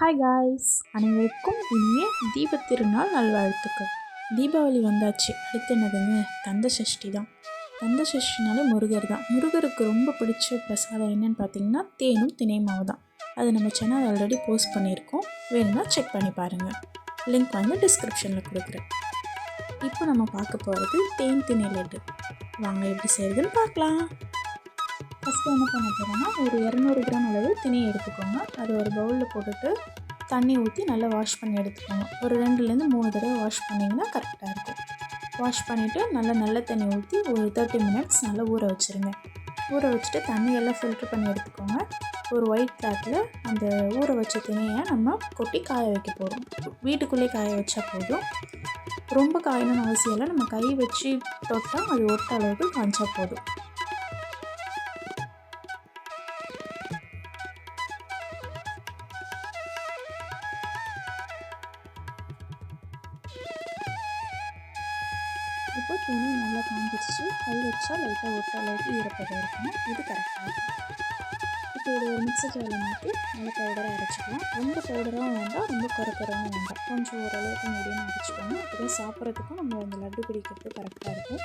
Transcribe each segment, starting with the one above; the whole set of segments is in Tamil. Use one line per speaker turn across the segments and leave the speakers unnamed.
ஹாய் காய்ஸ் அனைவருக்கும் இனிய தீபத் திருநாள் நல்வாழ்த்துக்கள். தீபாவளி வந்தாச்சு. அடுத்து என்னதுங்க? கந்த சஷ்டி தான். கந்த சஷ்டினாலே முருகர் தான். முருகருக்கு ரொம்ப பிடிச்ச பிரசாதம் என்னன்னு பார்த்தீங்கன்னா தேனும் திணைமாவு தான். அது நம்ம சேனல் ஆல்ரெடி போஸ்ட் பண்ணியிருக்கோம். வேணும்னா செக் பண்ணி பாருங்கள் லிங்க் வந்து டிஸ்கிரிப்ஷனில் கொடுக்குறேன். இப்போ நம்ம பார்க்க போகிறது தேன் திணை லட்டு. வாங்க எப்படி செய்யுதுன்னு பார்க்கலாம். ஃபஸ்ட்டு என்ன பண்ண போகிறோம்னா ஒரு இரநூறு கிராம் அளவு திணையை எடுத்துக்கோங்க. அது ஒரு பவுலில் போட்டுட்டு தண்ணி ஊற்றி நல்லா வாஷ் பண்ணி எடுத்துக்கோங்க. ஒரு ரெண்டுலேருந்து மூணு தடவை வாஷ் பண்ணிங்கன்னா கரெக்டாக இருக்கும். வாஷ் பண்ணிவிட்டு நல்லா நல்ல தண்ணி ஊற்றி ஒரு தேர்ட்டி மினிட்ஸ் நல்லா ஊற வச்சுருங்க. ஊற வச்சுட்டு தண்ணியெல்லாம் ஃபில்ட்ரு பண்ணி எடுத்துக்கோங்க. ஒரு ஒயிட் கிளாத்தில் அந்த ஊற வச்ச திணையை நம்ம கொட்டி காய வைக்க போகிறோம் வீட்டுக்குள்ளேயே காய வச்சா போதும். ரொம்ப காயணும்னு அவசியம் இல்லை. நம்ம கை வச்சு தொட்டால் அது ஒட்ட அளவுக்கு காய்ச்சா போதும். இப்போ துணி நல்லா காஞ்சிடுச்சு கை வச்சா லைட்டாக ஒட்ட அளவுக்கு ஈரப்பதம் இருக்கணும். இது கரெக்டாக இருக்கும் இப்போ ஒரு மிக்சி ஜாரில் மாற்றி நல்லா பவுடராக அரைச்சிக்கலாம். ரொம்ப பவுடராகவும் வேண்டாம். ரொம்ப குறைக்கிறவும் வேண்டாம். கொஞ்சம் ஓரளவுக்கு மீடியமாக அரைச்சிக்கோங்க. அப்போ சாப்பிட்றதுக்கும் நம்ம அந்த லட்டு பிடிக்கிறது கரெக்டாக இருக்கும்.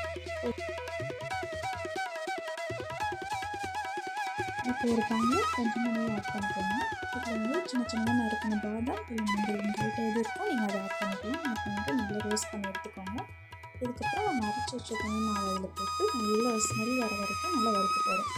இப்போ ஒரு பேனில் கொஞ்சமாக நெய் ஆட் பண்ணிக்கோங்க. இப்போ வந்து சின்ன சின்ன நறுக்கின பாதாம் இல்லை மஞ்சள் உங்கள்கிட்ட எது இருக்கோ நீங்கள் அதை ஆட் பண்ணிக்கலாம். ஆட் பண்ணிட்டு நல்லா ரோஸ்ட் பண்ணி எடுத்துக்கோங்க. இதுக்கப்புறம் நம்ம அரைச்சி வச்ச தனி அதில் போட்டு நல்லா ஸ்மெல் வர வரைக்கும் நல்லா வறுத்து போடும்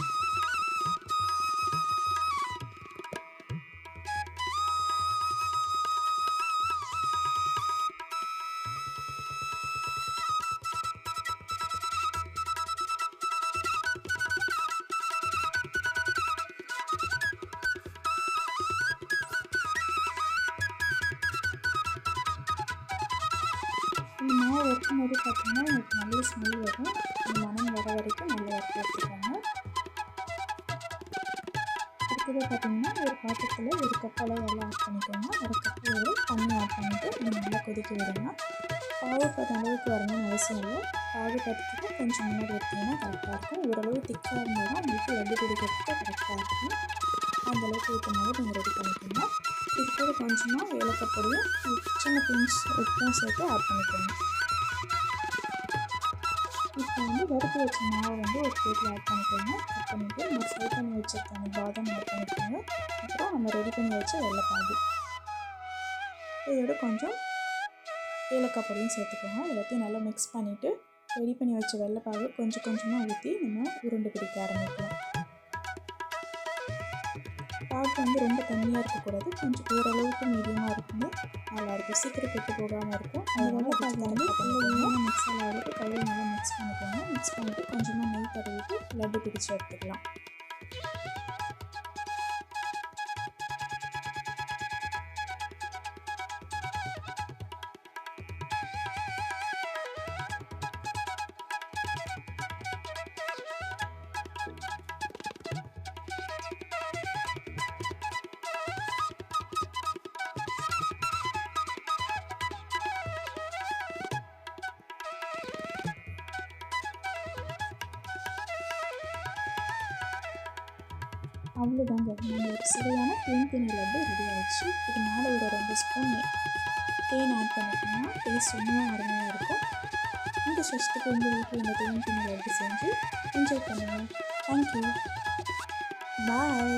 இந்த மாவு வறுக்கும் போது பார்த்திங்கன்னா எனக்கு நல்ல ஸ்மெல் வரும். மனம் வர வரைக்கும் நல்லா வறுத்து வச்சுக்கோங்க. அடுத்தது பார்த்திங்கன்னா ஒரு பாத்திரத்தில் ஒரு கப் அளவு எல்லாம் ஆட் பண்ணிக்கோங்க. ஒரு கப் அளவு தண்ணி ஆட் பண்ணிவிட்டு நீங்கள் நல்லா கொதிக்க விடுங்க. பாவு அளவுக்கு வரணும்னு அவசியம் இல்லை. பாவு கொஞ்சம் முன்னாடி எடுத்திங்கன்னா கரெக்டாக இருக்கும். ஓரளவு திக்காக இருந்தால் தான் உங்களுக்கு லட்டு குடிக்கிறதுக்கு கரெக்டாக இருக்கும். அந்த அளவுக்கு ஏற்ற நீங்கள் ரெடி பண்ணிக்கோங்க. இது கூட கொஞ்சமாக ஏலக்காய் பொடியும் சின்ன பிஞ்ச் உப்பும் சேர்த்து ஆட் பண்ணிக்கோங்க. இப்போ வந்து வறுத்து வச்ச மாவை வந்து ஒரு பிளேட்டில் ஆட் பண்ணிக்கோங்க. ஆட் பண்ணிவிட்டு நம்ம ஃப்ரை பண்ணி வச்சுருக்காங்க பாதாம் ஆட் பண்ணிக்கோங்க. அப்புறம் நம்ம ரெடி பண்ணி வச்ச வெள்ளைப்பாகு இதோட கொஞ்சம் ஏலக்காய் பொடியும் சேர்த்துக்கோங்க. எல்லாத்தையும் நல்லா மிக்ஸ் பண்ணிவிட்டு ரெடி பண்ணி வச்ச வெள்ளைப்பாகு கொஞ்சம் கொஞ்சமாக ஊற்றி நம்ம உருண்டை பிடிக்க ஆரம்பிக்கலாம். பாகு வந்து ரொம்ப தண்ணியாக இருக்கக்கூடாது. கொஞ்சம் ஓரளவுக்கு மீடியமாக இருக்கணும் நல்லாயிருக்கும் சீக்கிரம் கெட்டு போகாமல் இருக்கும். அதனால பாகு வந்து மிக்ஸ் ஆகிட்டு கையில் நல்லா மிக்ஸ் பண்ணிக்கோங்க. மிக்ஸ் பண்ணிவிட்டு கொஞ்சமாக நெய் தடவிட்டு லட்டு பிடிச்சி எடுத்துக்கலாம். அவ்வளோதாங்க நம்ம ஒரு சுவையான தேன் திணை லட்டு ரெடி ஆகிடுச்சு இது மேலே ஒரு ரெண்டு ஸ்பூன் தேன் ஆட் பண்ணிட்டோம்னா டேஸ்ட் இன்னும் அருமையாக இருக்கும். இந்த சஷ்டிக்கு உங்கள் வீட்டில் இந்த தேன் திணை லட்டு செஞ்சு என்ஜாய் பண்ணுங்கள் தேங்க்யூ பாய்